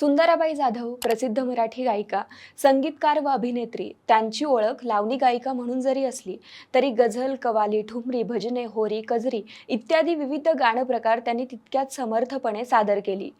सुंदराबाई जाधव प्रसिद्ध मराठी गायिका संगीतकार व अभिनेत्री त्यांची ओळख लावणी गायिका म्हणून जरी असली तरी गझल कवाली ठुमरी भजने होरी कजरी इत्यादी विविध गाणं प्रकार त्यांनी तितक्याच समर्थपणे सादर केली.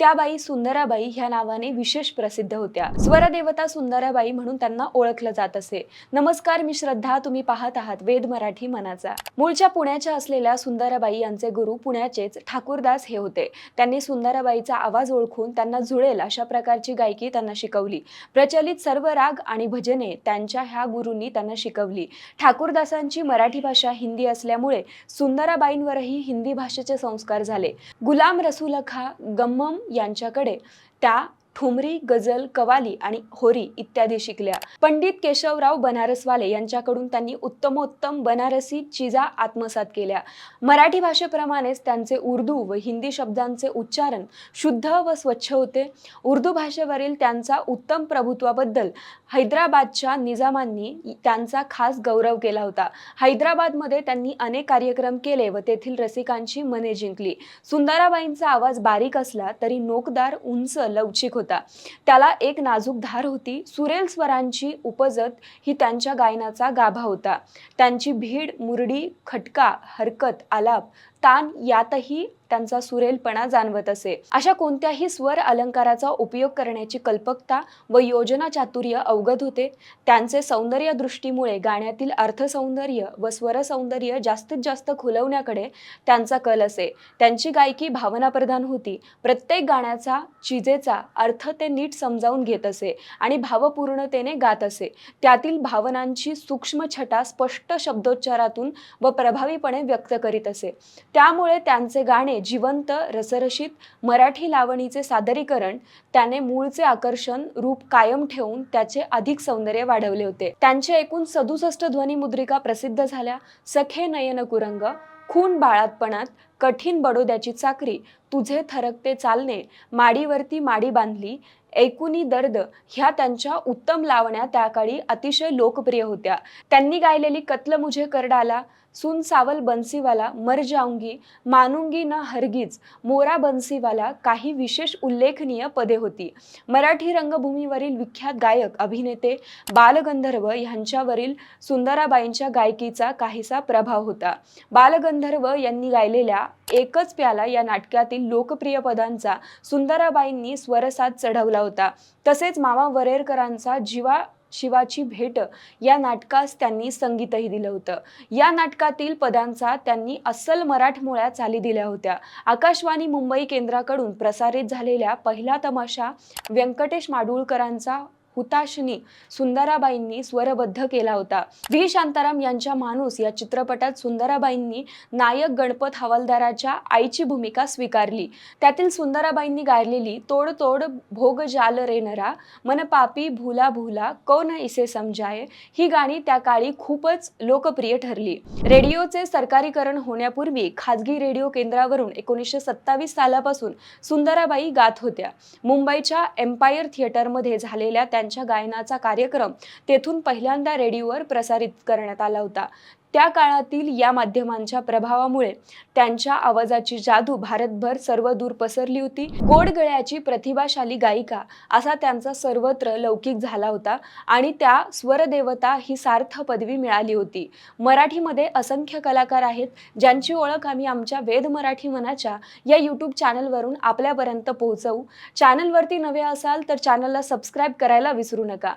त्या बाई सुंदराबाई ह्या नावाने विशेष प्रसिद्ध होत्या. स्वरदेवता सुंदराबाई म्हणून त्यांना ओळखलं जात असे. नमस्कार मी श्रद्धा तुम्ही पाहत आहात वेद मराठी मनाचा. मूळच्या पुण्याच्या असलेल्या सुंदराबाई यांचे गुरु पुण्याचेच ठाकूरदास हे होते. त्यांनी सुंदराबाईचा आवाज ओळखून त्यांना जुळे जुळेल अशा प्रकारची गायकी त्यांना शिकवली. प्रचलित सर्व राग आणि भजने त्यांच्या ह्या गुरूंनी त्यांना शिकवली. ठाकूरदासांची मराठी भाषा हिंदी असल्यामुळे सुंदराबाईंवरही हिंदी भाषेचे संस्कार झाले. गुलाम रसूलखा गम्मम यांच्याकडे त्या ठुमरी गझल कवाली आणि होरी इत्यादी शिकल्या. पंडित केशवराव बनारसवाले यांच्याकडून त्यांनी उत्तमोत्तम बनारसी चिजा आत्मसात केल्या. मराठी भाषेप्रमाणेच त्यांचे उर्दू व हिंदी शब्दांचे उच्चारण शुद्ध व स्वच्छ होते. उर्दू भाषेवरील त्यांचा उत्तम प्रभुत्वाबद्दल हैदराबादच्या निजामांनी त्यांचा खास गौरव केला होता. हैदराबादमध्ये त्यांनी अनेक कार्यक्रम केले व तेथील रसिकांची मने जिंकली. सुंदराबाईंचा आवाज बारीक असला तरी नोकदार उंच लवचिक होता. त्याला एक नाजूक धार होती. सुरेल स्वरांची उपजत ही त्यांच्या गायनाचा गाभा होता. त्यांची भीड मुरडी खटका हरकत आलाप तान यातही त्यांचा सुरेलपणा जाणवत असे. अशा कोणत्याही स्वर अलंकाराचा उपयोग करण्याची कल्पकता व योजना चातुर्य अवगत होते. त्यांचे सौंदर्य दृष्टीमुळे गाण्यातील अर्थसौंदर्य व स्वरसौंदर्य जास्तीत जास्त खुलवण्याकडे त्यांचा कल असे. त्यांची गायकी भावनाप्रधान होती. प्रत्येक गाण्याचा चिजेचा अर्थ ते नीट समजावून घेत असे आणि भावपूर्णतेने गात असे. त्यातील भावनांची सूक्ष्म छटा स्पष्ट शब्दोच्चारातून व प्रभावीपणे व्यक्त करीत असे. त्यामुळे त्यांचे गाणे जिवंत रसरशीत मराठी लावणीचे सादरीकरण त्याने मूळचे आकर्षण रूप कायम ठेवून त्याचे अधिक सौंदर्य वाढवले होते. त्यांचे एकूण सदुसष्ट ध्वनिमुद्रिका प्रसिद्ध झाल्या. सखे नयन कुरंग खून बाळातपणात कठीण बडोद्याची चाकरी तुझे थरकते चालणे माडीवरती माडी बांधली ऐकुनी दर्द ह्या त्यांच्या उत्तम लावण्या त्या काळी अतिशय लोकप्रिय होत्या. त्यांनी गायलेली कत्ल मुझे करडाला सुन सावल बन्सीवाला मर जाऊंगी मानुंगी न हरगीज मोरा बन्सीवाला काही विशेष उल्लेखनीय पदे होती. मराठी रंगभूमीवरील विख्यात गायक अभिनेते बालगंधर्व यांच्यावरील सुंदराबाईंच्या गायकीचा काहीसा प्रभाव होता. बालगंधर्व यांनी गायलेल्या एकच प्याला या नाटकातील लोकप्रिय पदांचा सुंदराबाईंनी स्वरसाद चढवला होता. तसेच मामा वरेरकरांचा जीवा शिवाची भेट या नाटकास त्यांनी संगीतही दिलं होतं. या नाटकातील पदांचा त्यांनी अस्सल मराठमोळ्या चाली दिल्या होत्या. आकाशवाणी मुंबई केंद्राकडून प्रसारित झालेल्या पहिला तमाशा व्यंकटेश माडूळकरांचा हुताशनी सुंदराबाईंनी स्वरबद्ध केला होता. व्ही. शांताराम यांच्या माणूस या चित्रपटात सुंदराबाईंनी नायक गणपत हवालदाराच्या आईची भूमिका स्वीकारली. त्यातील सुंदराबाईंनी गायलेली तोड तोड भोग जाल रेनरा मन पापी भूला कौन इसे समजाय ही गाणी त्या काळी खूपच लोकप्रिय ठरली. रेडिओचे सरकारीकरण होण्यापूर्वी खाजगी रेडिओ केंद्रावरून एकोणीसशे सत्तावीस सालापासून सुंदराबाई गात होत्या. मुंबईच्या एम्पायर थिएटरमध्ये झालेल्या त्यांच्या गायनाचा कार्यक्रम तेथून पहिल्यांदा रेडिओवर प्रसारित करण्यात आला होता. त्या काळातील या माध्यमांच्या प्रभावामुळे त्यांच्या आवाजाची जादू भारतभर सर्वदूर पसरली होती. गोडगळ्याची प्रतिभाशाली गायिका असा त्यांचा सर्वत्र लौकिक झाला होता आणि त्या स्वरदेवता ही सार्थ पदवी मिळाली होती. मराठीमध्ये असंख्य कलाकार आहेत ज्यांची ओळख आम्ही आमच्या वेद मराठी मनाच्या या यूट्यूब चॅनलवरून आपल्यापर्यंत पोहोचवू. चॅनलवरती नवे असाल तर चॅनलला सबस्क्राईब करायला विसरू नका.